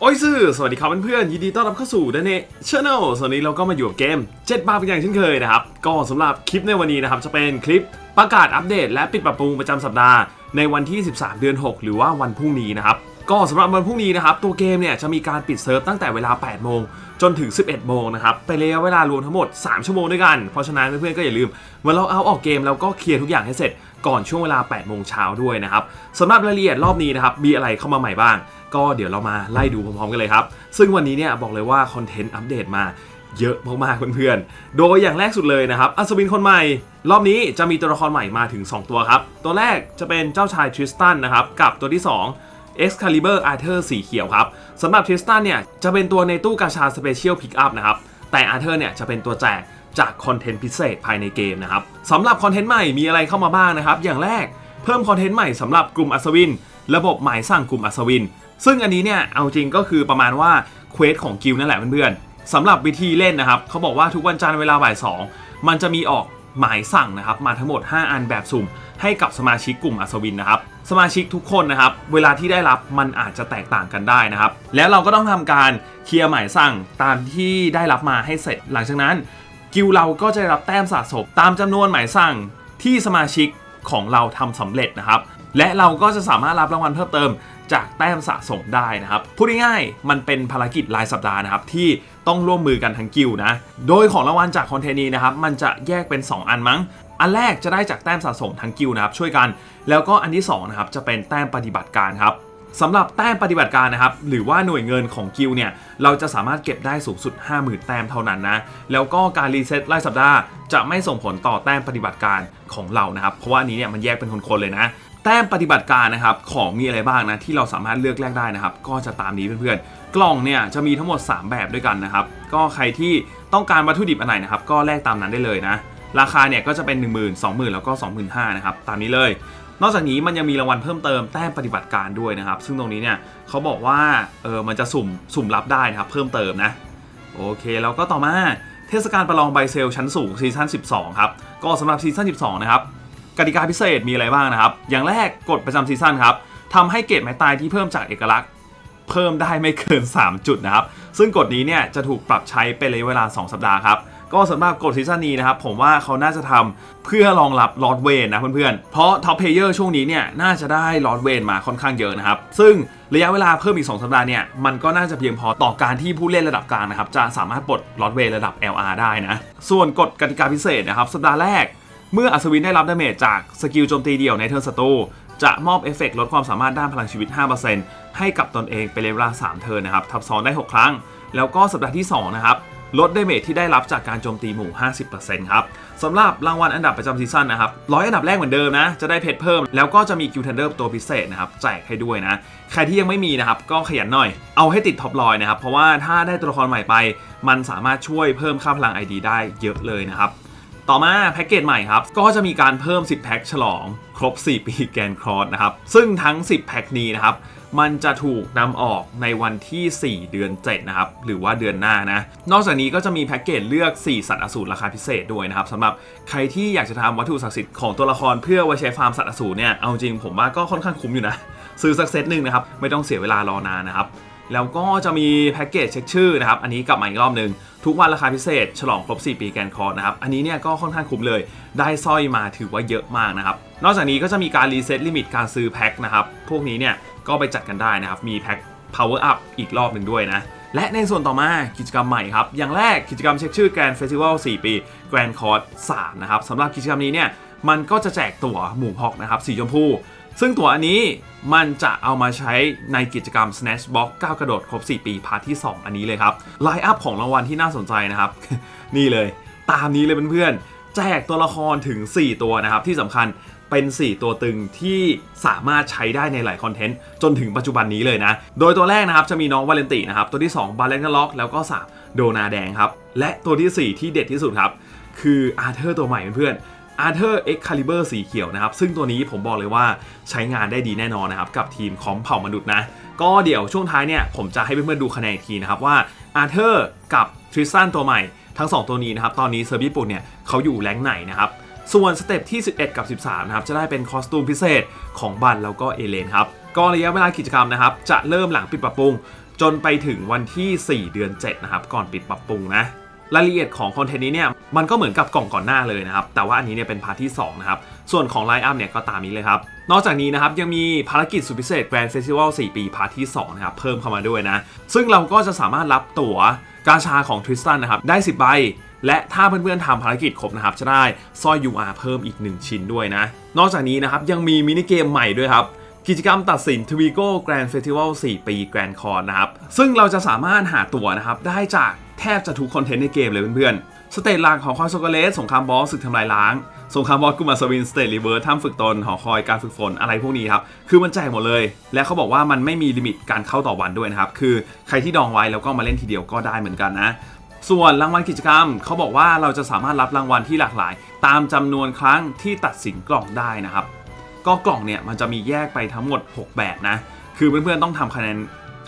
โอ้ยซื่อสวัสดีครับเพื่อนๆยินดีต้อนรับเข้าสู่ดนเนชแนลส่วนนี้เราก็มาอยู่กับเกม 7 บาทเป็นอย่างเช่นเคยนะครับ ก็สำหรับคลิปในวันนี้นะครับ จะเป็นคลิปประกาศอัปเดต และปิดปรับปรุงประจำสัปดาห์ในวันที่ 13 เดือน 6 หรือว่าวันพรุ่งนี้นะครับ ก็สำหรับวันพรุ่งนี้นะครับ ตัวเกมเนี่ยจะมีการปิดเซิร์ฟตั้งแต่เวลา 8 โมง จนถึง 11 โมงนะครับเป็นระยะเวลารวมทั้งหมด 3 ชั่วโมงด้วยกันเพราะฉะนั้นเพื่อนๆก็อย่าลืมเมื่อเราเอาออกเกมแล้วก็เคลียร์ทุกอย่างให้เสร็จ ก่อนช่วงเวลา 8 โมงเช้าด้วยนะครับสำหรับรายละเอียดรอบนี้นะครับมีอะไรเข้ามาใหม่บ้าง ก็เดี๋ยวเรามาไล่ดูพร้อมๆกันเลยครับ ซึ่งวันนี้เนี่ยบอกเลยว่าคอนเทนต์อัปเดตมาเยอะมากๆเพื่อนๆ โดยอย่างแรกสุดเลยนะครับ อัศวินคนใหม่ รอบนี้จะมีตัวละครใหม่มาถึง 2 ตัวครับ ตัวแรกจะเป็นเจ้าชายทริสตันนะครับ กับตัวที่ 2 Excalibur Arthur สีเขียวครับสำหรับทริสตันเนี่ยจะเป็นตัวในตู้กาชาสเปเชียลพิกอัพนะครับ แต่ Arthur เนี่ยจะเป็นตัวแจก จากคอนเทนต์พิเศษภายในเกมนะครับสำหรับคอนเทนต์ใหม่มีอะไรเข้ามาบ้างนะครับ อย่างแรกเพิ่มคอนเทนต์ใหม่สำหรับกลุ่มอัศวิน ระบบหมายสั่งกลุ่มอัศวิน ซึ่งอันนี้เนี่ยเอาจริงก็คือประมาณว่าเควสของกิลนั่นแหละเพื่อนๆสำหรับวิธีเล่นนะครับเขาบอกว่าทุกวันจันทร์เวลาบ่ายสองมันจะมีออกหมายสั่งนะครับมาทั้งหมด 5 อันแบบสุ่ม ให้กับสมาชิกกลุ่มอัศวินนะครับสมาชิกทุกคนนะครับเวลาที่ได้รับมันอาจจะแตกต่างกันได้นะครับ แล้วเราก็ต้องทำการเคลียร์หมายสั่งตามที่ได้รับมาให้เสร็จ หลังจากนั้น กิลเราก็จะได้รับแต้มสะสมตามจำนวนหมายสั่งที่สมาชิกของเราทำสำเร็จนะครับ และเราก็จะสามารถรับรางวัลเพิ่มเติมจากแต้มสะสมได้นะครับ พูดง่ายๆ มันเป็นภารกิจรายสัปดาห์นะครับ ที่ต้องร่วมมือกันทั้งกิลนะ โดยของรางวัลจากคอนเทนต์นี้นะครับ มันจะแยกเป็น 2 อันมั้ง อันแรกจะได้จากแต้มสะสมทั้งกิลนะครับ ช่วยกัน แล้วก็อันที่สองนะครับ จะเป็นแต้มปฏิบัติการครับ สำหรับแต้มปฏิบัติการนะครับหรือว่าหน่วยเงินของกิลเนี่ยเราจะสามารถเก็บได้สูงสุด 50,000 แต้มเท่านั้นนะแล้วก็การรีเซ็ตรายสัปดาห์จะไม่ส่งผลต่อแต้มปฏิบัติการของเรานะครับเพราะว่านนี้เนี่ยมันแยกเป็นคนๆเลยนะแต้มปฏิบัติการนะครับของมีอะไรบ้างนะที่เราสามารถเลือกแลกได้นะครับก็จะตามนี้เพื่อนๆ กล่องเนี่ยจะมีทั้งหมด 3 แบบด้วยกันนะครับก็ใครที่ต้องการวัตถุดิบอันไหนนะครับก็แลกตามนั้นได้เลยนะราคาเนี่ยก็จะเป็น 1 0 0 0 0 20,000 แล้วก็ 25,000นะครับตามนี้เลย นอกจากนี้มันยังมีรางวัลเพิ่มเติมแต้มปฏิบัติการด้วยนะครับ ซึ่งตรงนี้เนี่ยเขาบอกว่าเออมันจะสุ่มสุ่มรับได้นะครับเพิ่มเติมนะโอเคแล้วก็ต่อมาเทศกาลประลองใบเซลชั้นสูงซีซั่น12 ครับ ก็สำหรับซีซั่น12 นะครับกติกาพิเศษมีอะไรบ้างนะครับ อย่างแรกกฎประจำซีซั่นครับทำให้เกรดไม้ตายที่เพิ่มจากเอกลักษณ์ เพิ่มได้ไม่เกิน 3 จุดนะครับ ซึ่งกฎนี้เนี่ยจะถูกปรับใช้เป็นระยะเวลา 2 สัปดาห์ครับ ก็สำหรับกฎซีซั่นนี้นะครับผมว่าเขาน่าจะทำเพื่อรองรับลอดเวนนะเพื่อนๆ เพราะท็อปเพลเยอร์ช่วงนี้เนี่ยน่าจะได้ลอดเวนมาค่อนข้างเยอะนะครับ ซึ่งระยะเวลาเพิ่มอีก 2 สัปดาห์เนี่ยมันก็น่าจะเพียงพอต่อการที่ผู้เล่นระดับกลางนะครับจะสามารถปลดลอดเวนระดับ LR ได้นะ ส่วนกฎกติกาพิเศษนะครับสัปดาห์แรก เมื่ออัศวินได้รับดาเมจจากสกิลโจมตีเดี่ยวในเทิร์นศัตรูจะมอบเอฟเฟกต์ลดความสามารถด้านพลังชีวิต 5%ให้กับตนเองเป็นเวลา 3 เทิร์นนะครับทับซ้อนได้ 6 ครั้ง แล้วก็สัปดาห์ที่2นะครับ ลดดาเมจที่ได้รับจากการโจมตีหมู่ 50%ครับสำหรับรางวัลอันดับประจำซีซั่นนะครับร้อยอันดับแรกเหมือนเดิมนะ จะได้เพชรเพิ่ม แล้วก็จะมีกิลเทนเดอร์ตัวพิเศษนะครับแจกให้ด้วยนะ ใครที่ยังไม่มีนะครับ ก็ขยันหน่อย เอาให้ติดท็อปลอยนะครับ เพราะว่าถ้าได้ตัวละครใหม่ไป มันสามารถช่วยเพิ่มค่าพลัง ID ได้เยอะเลยนะครับต่อมาแพ็กเกจใหม่ครับ ก็จะมีการเพิ่ม 10 แพ็คฉลอง ครบ 4 ปีแกนครอสนะครับ ซึ่งทั้ง 10 แพ็คนี้นะครับ มันจะถูกนำออกในวันที่ 4 เดือน 7 นะครับ หรือว่าเดือนหน้านะ นอกจากนี้ก็จะมีแพ็กเกจเลือก 4 สัตว์อสูรราคาพิเศษด้วยนะครับสำหรับใครที่อยากจะทำวัตถุศักดิ์สิทธิ์ของตัวละครเพื่อไว้ใช้ฟาร์มสัตว์อสูรเนี่ย เอาจริงผมว่าก็ค่อนข้างคุ้มอยู่นะ ซื้อสักเซตหนึ่งนะครับ ไม่ต้องเสียเวลารอนานนะครับแล้วก็จะมีแพ็กเกจเช็คชื่อนะครับ อันนี้กลับมาอีกรอบหนึ่งทุกวันราคาพิเศษ ฉลองครบ 4 ปีแกนคอร์นะครับ อันนี้เนี่ยก็ค่อนข้างคุ้มเลย ได้สร้อยมาถือว่าเยอะมากนะครับ นอกจากนี้ก็จะมีการรีเซ็ตลิมิตการซื้อแพ็คนะครับ พวกนี้เนี่ย ก็ไปจัดกันได้นะครับ มีแพ็ค power up อีกรอบหนึ่งด้วยนะ และในส่วนต่อมากิจกรรมใหม่ครับ อย่างแรกกิจกรรมเช็คชื่อแกรนด์เฟสติวัล4ปีแกรนด์คอร์ส3นะครับสำหรับกิจกรรมนี้เนี่ยมันก็จะแจกตั๋วหมู่พอกนะครับสีชมพู ซึ่งตั๋วอันนี้มันจะเอามาใช้ในกิจกรรม Snatch Box ก้าวกระโดดครบ 4 ปี พาร์ทที่ 2 อันนี้เลยครับไลน์อัพของรางวัลที่น่าสนใจนะครับ นี่เลย ตามนี้เลยเพื่อนๆแจกตัวละครถึง 4 ตัวนะครับ ที่สำคัญ เป็น 4 ตัวตึงที่สามารถใช้ได้ในหลายคอนเทนต์จนถึงปัจจุบันนี้เลยนะ โดยตัวแรกนะครับจะมีน้องวาเลนตินะครับ ตัวที่ 2 บาเลนกล็อก แล้วก็ 3 โดนาแดงครับ และตัวทีสี่ 4 ที่เด็ดที่สุดครับ คืออาร์เธอร์ตัวใหม่เพื่อนอาร์เธอร์เอ็กคาลิเบอร์สีเขียวนะครับ ซึ่งตัวนี้ผมบอกเลยว่าใช้งานได้ดีแน่นอนนะครับ กับทีมคอมเผ่ามนุษย์นะ ก็เดี๋ยวช่วงท้ายเนี่ย ผมจะให้เพื่อนๆดูคะแนนอีกทีนะครับว่าอาร์เธอร์กับทริสตันตัวใหม่ทั้ง 2 ตัวนี้นะครับ ตอนนี้เซิร์ฟญี่ปุ่นเนี่ยเขาอยู่แรงไหนนะครับ ส่วนสเต็ปที่ 11 กับ 13 นะครับ จะได้เป็นคอสตูมพิเศษของบันแล้วก็เอเลนครับ ก็ระยะเวลากิจกรรมนะครับ จะเริ่มหลังปิดปรับปรุง จนไปถึงวันที่ 4 เดือน 7 นะครับ ก่อนปิดปรับปรุงนะรายละเอียดของคอนเทนต์นี้เนี่ยมันก็เหมือนกับกล่องก่อนหน้าเลยนะครับ แต่ว่าอันนี้เนี่ยเป็นพาร์ทที่ 2 นะครับ ส่วนของไลน์อัพเนี่ยก็ตามนี้เลยครับ นอกจากนี้นะครับ ยังมีภารกิจสุดพิเศษ Grand Festival 4ปีพาร์ทที่ 2 นะครับ เพิ่มเข้ามาด้วยนะ ซึ่งเราก็จะสามารถรับตั๋วกาชาของทริสตันนะครับ ได้ 10 ใบ และถ้าเพื่อนๆทำภารกิจครบนะครับ จะได้สร้อย UR เพิ่มอีก 1 ชิ้นด้วยนะ นอกจากนี้นะครับยังมีมินิเกมใหม่ด้วยครับ กิจกรรมตัดสินทวีโก้แกรนด์เฟสติวัล4 ปีแกรนด์คอร์นะครับ ซึ่งเราจะสามารถหาตั๋วนะครับได้จากแทบจะทุกคอนเทนต์ในเกมเลยเพื่อนๆ สเตจหลักของคอยโซกเลสสงครามบอสศึกทำลายล้างสงครามบอสกุมาสวินสเตจรีเวิร์ถ้ำฝึกตนหอคอยการฝึกฝนอะไรพวกนี้ครับ คือมันแจกหมดเลย และเขาบอกว่ามันไม่มีลิมิตการเข้าต่อวันด้วยนะครับ คือใครที่ดองไว้แล้วก็มาเล่นทีเดียวก็ได้เหมือนกันนะ ส่วนรางวัลกิจกรรมเขาบอกว่าเราจะสามารถรับรางวัลที่หลากหลาย ตามจำนวนครั้งที่ตัดสินกล่องได้นะครับ ก็กล่องเนี่ยมันจะมีแยกไปทั้งหมด 6 แบบนะ คือเพื่อนๆต้องทำคะแนน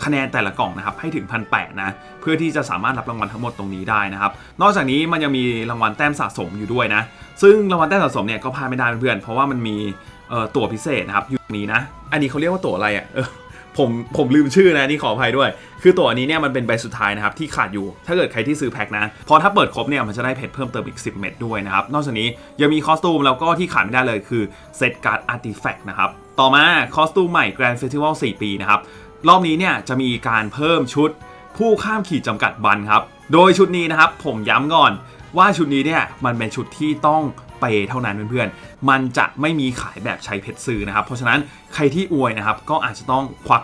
คะแนนแต่ละกล่องนะครับให้ถึงพันแนะเพื่อที่จะสามารถรับรางวัลทั้งหมดตรงนี้ได้นะครับ นอกจากนี้มันยังมีรางวัลแต้มสะสมอยู่ด้วยนะ ซึ่งรางวัลแต้มสะสมเนี่ยก็พลาดไม่ได้เพื่อนๆเพราะว่ามันมีตั๋วพิเศษนะครับอยู่นี้นะ อันนี้เขาเรียกว่าตั๋วอะไรอะ ผมผมลืมชื่อนะนี่ขออภัยด้วย คือตัวนี้เนี่ยมันเป็นใบสุดท้ายนะครับที่ขาดอยู่ ถ้าเกิดใครที่ซื้อแพ็คนะพอถ้าเปิดครบเนี่ยมันจะได้เพชรเพิ่มเติมอีก 10 เม็ดด้วยนะครับ นอกจากนี้ยังมีคอสตูมแล้วก็ที่ขาดไม่ได้เลยคือเซตการ์ดอาร์ติแฟกต์นะครับต่อมาคอสตูมใหม่ Grand Festival 4 ปีนะครับรอบนี้เนี่ยจะมีการเพิ่มชุดผู้ข้ามขีดจำกัดบันครับโดยชุดนี้นะครับผมย้ำก่อนว่าชุดนี้เนี่ยมันเป็นชุดที่ต้อง เปเท่านั้นเพื่อนๆ มันจะไม่มีขายแบบใช้เพชรซื้อนะครับ เพราะฉะนั้นใครที่อวยนะครับก็อาจจะต้องควัก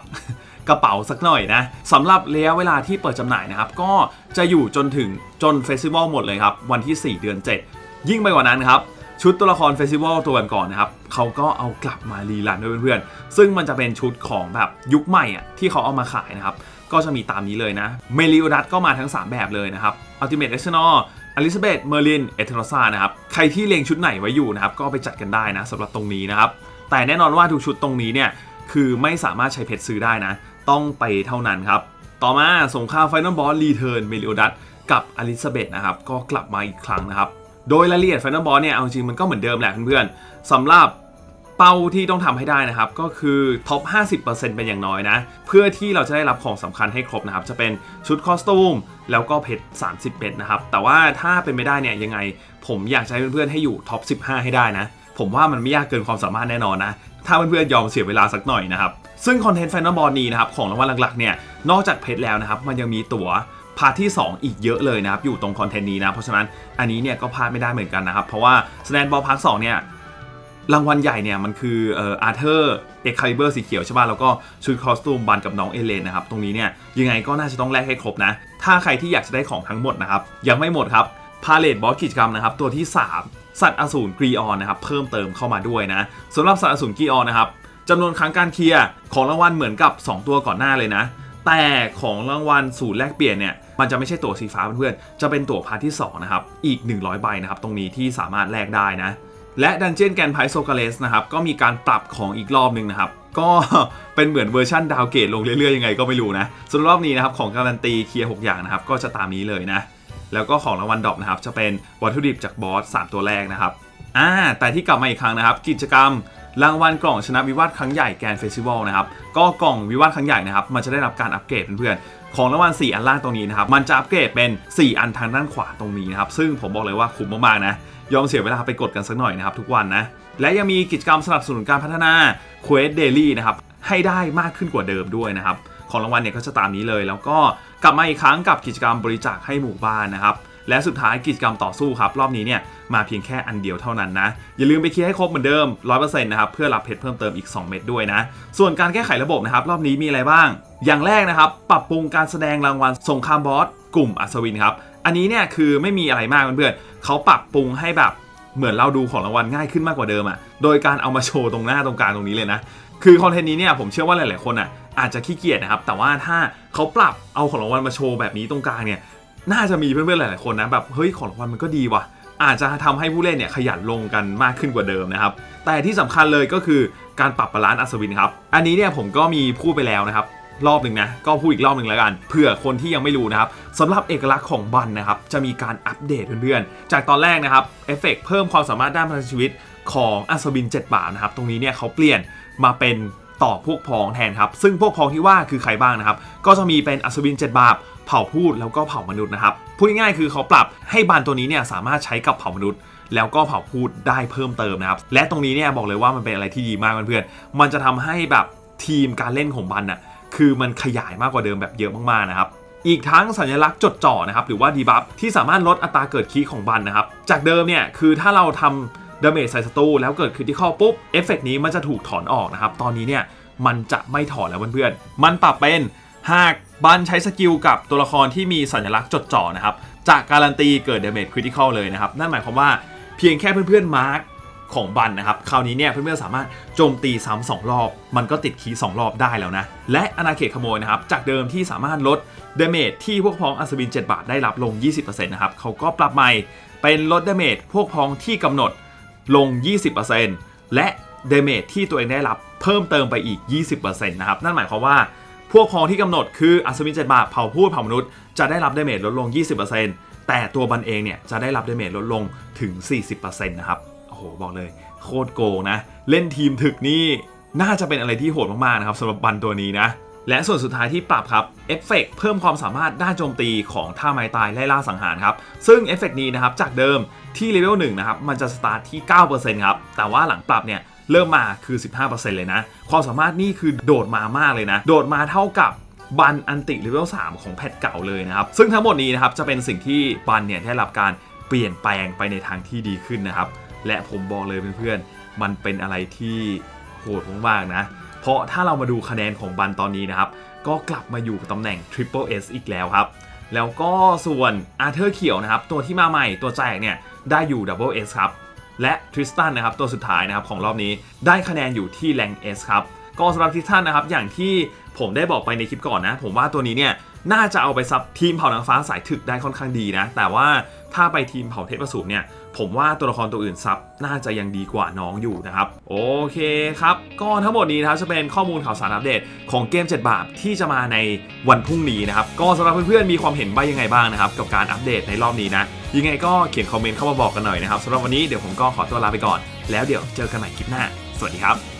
กระเป๋าสักหน่อยนะสำหรับระยะเวลาที่เปิดจำหน่ายนะครับ ก็จะอยู่จนถึงจนเฟสติวัลหมดเลยครับ วันที่ 4 เดือน 7 ยิ่งไปกว่านั้นครับ ชุดตัวละครเฟสติวัลตัวก่อนๆนะครับเขาก็เอากลับมารีรันด้วยเพื่อนๆ ซึ่งมันจะเป็นชุดของแบบยุคใหม่อะที่เขาเอามาขายนะครับก็จะมีตามนี้เลยนะเมลิโอดัสก็มาทั้ง 3 แบบเลยนะครับอัลติเมทเอ็กซ์นอ อลิซาเบธเมอร์ลิน เอเทโรซานะครับ ใครที่เลงชุดไหนไว้อยู่นะครับ ก็ไปจัดกันได้นะสำหรับตรงนี้นะครับ แต่แน่นอนว่าทุกชุดตรงนี้เนี่ย คือไม่สามารถใช้เพชรซื้อได้นะ ต้องไปเท่านั้นครับ ต่อมาสงครามไฟนอลบอสรีเทิร์นเมลิโอดัสกับอลิซาเบธนะครับ ก็กลับมาอีกครั้งนะครับ โดยรายละเอียดไฟนอลบอสเนี่ย เอาจริงมันก็เหมือนเดิมแหละเพื่อนๆสำหรับ เป้าที่ต้องทำให้ได้นะครับ ก็คือท็อป 50%เป็นอย่างน้อยนะ เพื่อที่เราจะได้รับของสำคัญให้ครบนะครับ จะเป็นชุดคอสตูม แล้วก็เพชร30เป็ดนะครับ แต่ว่าถ้าเป็นไม่ได้เนี่ยยังไง ผมอยากให้เพื่อนๆให้อยู่ท็อป 15 ให้ได้นะ ผมว่ามันไม่ยากเกินความสามารถแน่นอนนะ ถ้าเพื่อนๆยอมเสียเวลาสักหน่อยนะครับ ซึ่งคอนเทนต์ไฟนบอลนี้นะครับของรางวัลหลักๆเนี่ยนอกจากเพชรแล้วนะครับมันยังมีตั๋วพาร์ทที่ 2 อีกเยอะเลยนะครับ อยู่ตรงคอนเทนต์นี้นะ เพราะฉะนั้นอันนี้เนี่ยก็พลาดไม่ได้เหมือนกันนะครับ เพราะว่าสแตนบอลพาร์ทสเนี่ย รางวัลใหญ่เนี่ยมันคืออาร์เธอร์เอ็กคาลิเบอร์สีเขียวใช่ป่ะแล้วก็ชุดคอสตูมบันกับน้องเอเลนนะครับตรงนี้เนี่ยยังไงก็น่าจะต้องแลกให้ครบนะ ถ้าใครที่อยากจะได้ของทั้งหมดนะครับยังไม่หมดครับพาเลตบอสกิจกรรมนะครับตัวที่ 3 สัตว์อสูรกรีออนนะครับเพิ่มเติมเข้ามาด้วยนะสำหรับสัตว์อสูรกรีออนนะครับจำนวนครั้งการเคลียร์ของรางวัลเหมือนกับ 2 ตัวก่อนหน้าเลยนะ แต่ของรางวัลสูตรแลกเปลี่ยนเนี่ยมันจะไม่ใช่ตั๋วสีฟ้าเพื่อนๆจะเป็นตั๋วพาร์ทที่สองนะครับอีก 100ใบนะครับตรงนี้ที่สามารถแลกได้นะ และดันเจียนแกนไพโซกาเลสนะครับก็มีการปรับของอีกรอบหนึ่งนะครับ ก็เป็นเหมือนเวอร์ชั่นดาวเกตลงเรื่อยๆยังไงก็ไม่รู้นะส่วนรอบนี้นะครับของการันตีเคลียร์ 6 อย่างนะครับก็จะตามนี้เลยนะ แล้วก็ของรางวัลดอปนะครับจะเป็นวัตถุดิบจากบอส 3 ตัวแรกนะครับอ่าแต่ที่กลับมาอีกครั้งนะครับ กิจกรรมรางวัลกล่องชนะวิวาทครั้งใหญ่แกนเฟสติวัลนะครับ ก็กล่องวิวาทครั้งใหญ่นะครับ มันจะได้รับการอัปเกรดเพื่อน ของรางวัล4อันล่างตรงนี้นะครับ มันจะอัปเกรดเป็น 4 อันทางด้านขวาตรงนี้นะครับ ซึ่งผมบอกเลยว่าคุ้มมากๆนะ ยอมเสียเวลาไปกดกันสักหน่อยนะครับทุกวันนะ และยังมีกิจกรรมสนับสนุนการพัฒนา Quest Daily นะครับ ให้ได้มากขึ้นกว่าเดิมด้วยนะครับ ของรางวัลเนี่ยก็จะตามนี้เลย แล้วก็กลับมาอีกครั้งกับกิจกรรมบริจาคให้หมู่บ้านนะครับ และสุดท้ายกิจกรรมต่อสู้ครับ รอบนี้เนี่ยมาเพียงแค่อันเดียวเท่านั้นนะ อย่าลืมไปเคลียร์ให้ครบเหมือนเดิม 100%นะครับเพื่อรับเพชรเพิ่มเติมอีก 2 เม็ดด้วยนะ ส่วนการแก้ไขระบบนะครับรอบนี้มีอะไรบ้าง อย่างแรกนะครับปรับปรุงการแสดงรางวัลสงครามบอสกลุ่มอัศวินครับอันนี้เนี่ยคือไม่มีอะไรมากเพื่อนๆเขาปรับปรุงให้แบบเหมือนเราดูของรางวัลง่ายขึ้นมากกว่าเดิมอะ่ะ โดยการเอามาโชว์ตรงหน้าตรงกลางตรงนี้เลยนะ คือคอนเทนต์นี้เนี่ยผมเชื่อว่าหลาย ๆ คนอะอาจจะขี้เกียจนะครับ แต่ว่าถ้าเขาปรับเอาของรางวัลมาโชว์แบบนี้ตรงกลางเนี่ย น่าจะมีเพื่อนๆหลายๆคนนะแบบเฮ้ยของรางวัลมันก็ดีว่ะ อาจจะทำให้ผู้เล่นเนี่ยขยันลงกันมากขึ้นกว่าเดิมนะครับ แต่ที่สำคัญเลยก็คือการปรับบาลานซ์อัศวินครับ อันนี้เนี่ยผมก็มีพูดไปแล้วนะครับรอบหนึ่งนะก็พูดอีกรอบหนึ่งแล้วกันเผื่อคนที่ยังไม่รู้นะครับสำหรับเอกลักษณ์ของบันนะครับจะมีการอัปเดตเพื่อนๆ จากตอนแรกนะครับเอฟเฟกต์เพิ่มความสามารถด้านพลังชีวิตของอัศวิน 7 บาทนะครับตรงนี้เนี่ยเขาเปลี่ยนมาเป็นต่อพวกพ้องแทนครับ ซึ่งพวกพ้องที่ว่าคือใครบ้างนะครับ ก็จะมีเป็นอัศวิน 7 บาท เผ่าพูดแล้วก็เผ่ามนุษย์นะครับพูดง่ายๆคือเขาปรับให้บันตัวนี้เนี่ยสามารถใช้กับเผ่ามนุษย์ แล้วก็เผ่าพูดได้เพิ่มเติมนะครับและตรงนี้เนี่ยบอกเลยว่ามันเป็นอะไรที่ดีมากเพื่อนๆมันจะทำให้แบบทีมการเล่นของบันน่ะคือมันขยายมากกว่าเดิมแบบเยอะมากๆนะครับอีกทั้งสัญลักษณ์จดจ่อนะครับหรือว่าดีบัฟที่สามารถลดอัตราเกิดคีของบันนะครับจากเดิมเนี่ยคือถ้าเราทำดาเมจใส่ศัตรูแล้วเกิดคริติคอลปุ๊บเอฟเฟกนี้มันจะถูกถอนออกนะครับตอนนี้เนี่ยมันจะไม่ถอนแล้วเพื่อนๆมันปรับเป็น หากบันใช้สกิลกับตัวละครที่มีสัญลักษณ์จดจ่อนะครับจะการันตีเกิดเดเมจคริติคอลเลยนะครับ นั่นหมายความว่าเพียงแค่เพื่อนๆมาร์กของบันนะครับ คราวนี้เนี่ยเพื่อนๆสามารถโจมตีซ้ำสองรอบ มันก็ติดคีสองรอบได้แล้วนะ และอาณาเขตขโมยนะครับ จากเดิมที่สามารถลดเดเมจที่พวกพ้องอัศวิน 7 บาทได้รับลง 20%นะครับเขาก็ปรับใหม่เป็นลดเดเมจพวกพ้องที่กำหนดลง 20%และเดเมจที่ตัวเองได้รับเพิ่มเติมไปอีก 20%นะครับ นั่นหมายความว่า พวกพ้องที่กำหนดคืออัศวิน7บาทเผาพูดเผามนุษย์จะได้รับเดเมจลดลง 20%แต่ตัวบันเองเนี่ยจะได้รับเดเมจลดลงถึง 40%นะครับโอ้โหบอกเลย โคตรโกงนะ เล่นทีมถึกนี่น่าจะเป็นอะไรที่โหดมากๆนะครับสำหรับบันตัวนี้นะและส่วนสุดท้ายที่ปรับครับเอฟเฟกเพิ่มความสามารถด้านโจมตีของท่าไม้ตายไล่ล่าสังหารครับ ซึ่งเอฟเฟกนี้นะครับจากเดิมที่เลเวล1นะครับมันจะสตาร์ทที่ 9%ครับ แต่ว่าหลังปรับเนี่ย เริ่มมาคือ 15%เลยนะ ความสามารถนี่คือโดดมามากเลยนะ โดดมาเท่ากับบันอันติเลเวล3ของแพทเก่าเลยนะครับ ซึ่งทั้งหมดนี้นะครับจะเป็นสิ่งที่บันเนี่ยได้รับการเปลี่ยนแปลงไปในทางที่ดีขึ้นนะครับ และผมบอกเลยเพื่อนๆ มันเป็นอะไรที่โหดมากๆนะ เพราะถ้าเรามาดูคะแนนของบันตอนนี้นะครับ ก็กลับมาอยู่ตำแหน่ง Triple S อีกแล้วครับ แล้วก็ส่วนอาร์เธอร์เขียวนะครับ ตัวที่มาใหม่ตัวแจกเนี่ยได้อยู่ Double S ครับ และทริสตันนะครับตัวสุดท้ายนะครับของรอบนี้ได้คะแนนอยู่ที่แรง S ครับก็สำหรับทริสตันนะครับอย่างที่ผมได้บอกไปในคลิปก่อนนะ ผมว่าตัวนี้เนี่ย น่าจะเอาไปซับทีมเผ่านางฟ้าสายถึกได้ค่อนข้างดีนะ แต่ว่าถ้าไปทีมเผ่าเทพประสูรเนี่ย ผมว่าตัวละครตัวอื่นซับน่าจะยังดีกว่าน้องอยู่นะครับ โอเคครับ ก็ทั้งหมดนี้นะครับจะเป็นข้อมูลข่าวสารอัปเดตของเกม 7 บาทที่จะมาในวันพรุ่งนี้นะครับ ก็สำหรับเพื่อนๆมีความเห็นว่ายังไงบ้างนะครับ กับการอัปเดตในรอบนี้นะ ยังไงก็เขียนคอมเมนต์เข้ามาบอกกันหน่อยนะครับสำหรับวันนี้เดี๋ยวผมก็ขอตัวลาไปก่อน แล้วเดี๋ยวเจอกันใหม่คลิปหน้า สวัสดีครับ